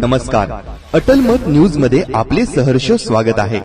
नमस्कार. अटल मत न्यूजमध्ये आपले सहर्ष स्वागत आहे.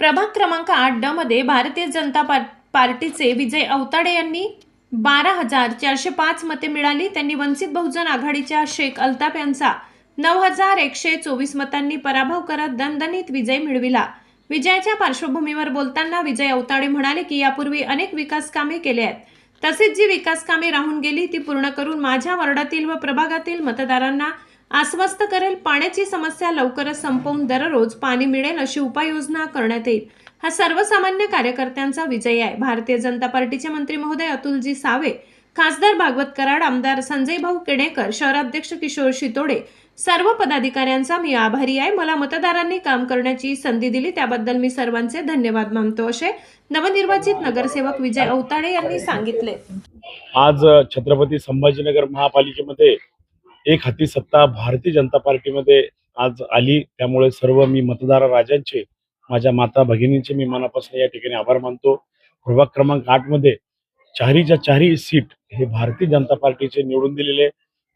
प्रभाग क्रमांक आठ ड मध्ये भारतीय जनता पार्टी पार्टीचे विजय अवताडे यांनी बारा हजार चारशे पाच मते मिळाली. त्यांनी वंचित बहुजन आघाडीच्या शेख अल्ताफ यांचा नऊ हजार एकशे चोवीस मतांनी पराभव करत दणदणीत विजय मिळविला. विजयाच्या पार्श्वभूमीवर बोलताना विजय अवताडे म्हणाले की यापूर्वी अनेक विकास कामे केली आहेत. तसेच जी विकास कामे राहून गेली ती पूर्ण करून माझ्या वार्डातील व प्रभागातील मतदारांना आश्वस्त करेल. पाण्याची समस्या लवकरच संपवून दररोज पाणी मिळेल अशी उपाययोजना करण्यात येईल. हा सर्वसामान्य कार्यकर्त्यांचा विजय आहे. भारतीय जनता पार्टीचे मंत्री महोदय अतुलजी सावे खासदार भागवत कराड आमदार संजय भाऊ केणेकर शहराध्यक्ष किशोर शितोडे सर्व पदाधिकाऱ्यांचा मी आभारी आहे. मला मतदारांनी काम करण्याची संधी दिली त्याबद्दल मी सर्वांचे धन्यवाद मानतो असे नवनिर्वाचित नगरसेवक विजय औताडे यांनी सांगितले. आज छत्रपती संभाजीनगर महापालिकेमध्ये एक हाती सत्ता भारतीय जनता पार्टीमध्ये आज आली. त्यामुळे सर्व मी मतदार राजांचे माझ्या माता भगिनींचे मी मनापासून या ठिकाणी आभार मानतो. प्रभाग क्रमांक आठमध्ये चारीच्या चारी सीट हे भारतीय जनता पार्टीचे निवडून दिलेले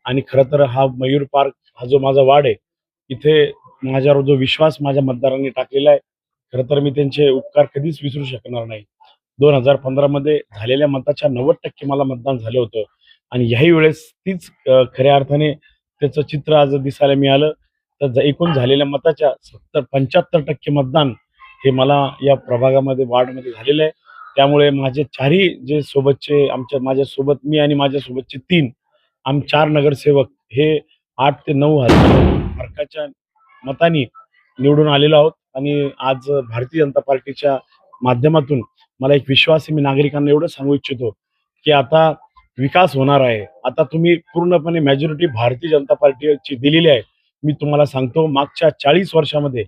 आणि खरं तर हा मयूर पार्क हा जो माझा वाड आहे इथे माझ्यावर जो विश्वास माझ्या मतदारांनी टाकलेला आहे खरं तर मी त्यांचे उपकार कधीच विसरू शकणार नाही. दोन हजार पंधरा मध्ये झालेल्या मताच्या नव्वद टक्के मला मतदान झालं होतं. आणि याही वेळेस तीच खऱ्या अर्थाने त्याचं चित्र आज दिसायला मिळालं. तर एकूण झालेल्या मताच्या सत्तर पंच्याहत्तर टक्के मतदान हे मला या प्रभागामध्ये वार्डमध्ये झालेलं आहे. त्यामुळे माझे चारही जे सोबतचे आमच्या माझ्यासोबत मी आणि माझ्या सोबतचे तीन आम चार नगरसेवक हे आठ ते नऊ हजार फरकाच्या मतांनी निवडून आलेलो आहोत. आणि आज भारतीय जनता पार्टीच्या माध्यमातून मला एक विश्वास आहे मी नागरिकांना एवढं सांगू इच्छितो की आता विकास होणार आहे. आता तुम्ही पूर्णपणे मेजॉरिटी भारतीय जनता पार्टीची दिलेली आहे. मी तुम्हाला सांगतो मागच्या चाळीस वर्षामध्ये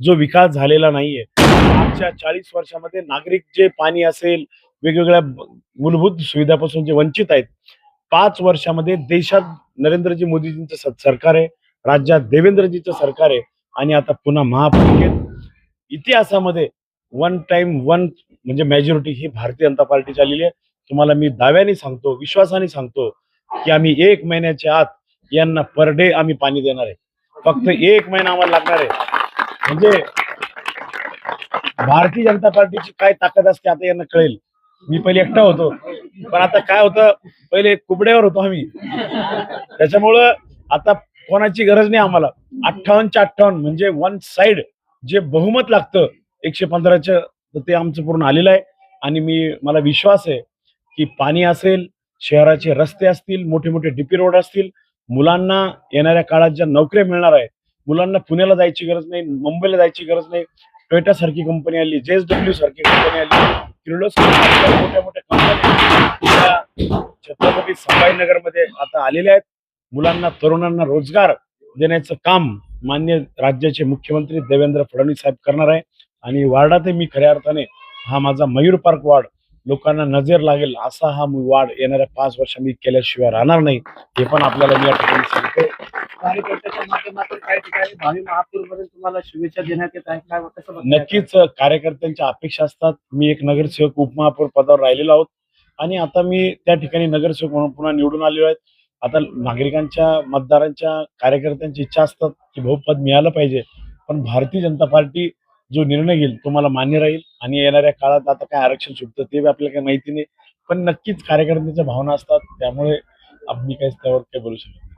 जो विकास झालेला नाहीये मागच्या चाळीस वर्षामध्ये नागरिक जे पाणी असेल वेगवेगळ्या मूलभूत सुविधापासून जे वंचित आहेत पाच वर्षामध्ये देशात नरेंद्रजी मोदीजींचं सरकार आहे राज्यात देवेंद्रजीचं सरकार आहे आणि आता पुन्हा महापालिकेत. इतिहासामध्ये वन टाइम वन म्हणजे मेजॉरिटी ही भारतीय जनता पार्टीची आलेली आहे. तुम्हाला मी दाव्याने सांगतो विश्वासाने सांगतो की आम्ही एक महिन्याच्या आत यांना पर डे आम्ही पाणी देणार आहे. फक्त एक महिना आम्हाला लागणार आहे. म्हणजे भारतीय जनता पार्टीची काय ताकद असते आता यांना कळेल. मी पहिले एकटा होतो. पण आता काय होतं पहिले कुबड्यावर होतो आम्ही. त्याच्यामुळं आता कोणाची गरज नाही आम्हाला. अठ्ठावन्नच्या अठ्ठावन्न म्हणजे वन साइड जे बहुमत लागतं एकशे पंधराचं तर ते आमचं पूर्ण आलेलं आहे. आणि मी मला विश्वास आहे की पाणी असेल शहराचे रस्ते असतील मोठे मोठे डीपी रोड असतील मुलांना येणाऱ्या काळात ज्या नोकऱ्या मिळणार आहे मुलांना पुण्याला जायची गरज नाही मुंबईला जायची गरज नाही टोयोटा सारखी कंपनी आली जेएसडब्ल्यू सारखी कंपनी आली किर्लोस्कर मोठ्या मोठ्या कंपन्या छत्रपती संभाजीनगरमध्ये आता आलेल्या आहेत. मुलांना तरुणांना रोजगार देण्याचं काम मान्य राज्याचे मुख्यमंत्री देवेंद्र फडणवीस साहेब करणार आहे. आणि वार्डातही मी खऱ्या अर्थाने हा माझा मयूर पार्क वार्ड लोकांना नजर लागेल असा हा वार्ड येणाऱ्या पाच वर्ष मी केल्याशिवाय राहणार नाही. हे पण आपल्याला मी या ठिकाणी सांगतो कार्यकर्त्याच्या माध्यमातून काही ठिकाणी भावी महापूरपर्यंत तुम्हाला शुभेच्छा देण्यात येत आहे काय कसं? नक्कीच कार्यकर्त्यांच्या अपेक्षा असतात. मी एक नगरसेवक उपमहापौर पदावर राहिलेलो आहोत. आणि आता मी त्या ठिकाणी नगरसेवक म्हणून पुन्हा निवडून आलेलो आहे. आता नागरिकांच्या मतदारांच्या कार्यकर्त्यांची इच्छा असतात की भाऊ पद मिळालं पाहिजे. पण भारतीय जनता पार्टी जो निर्णय घेईल तो मला मान्य राहील. आणि येणाऱ्या काळात आता काय आरक्षण सुटतं ते बी आपल्याला काही माहिती नाही. पण नक्कीच कार्यकर्त्यांच्या भावना असतात. त्यामुळे आम्ही काही त्यावर काही बोलू शकत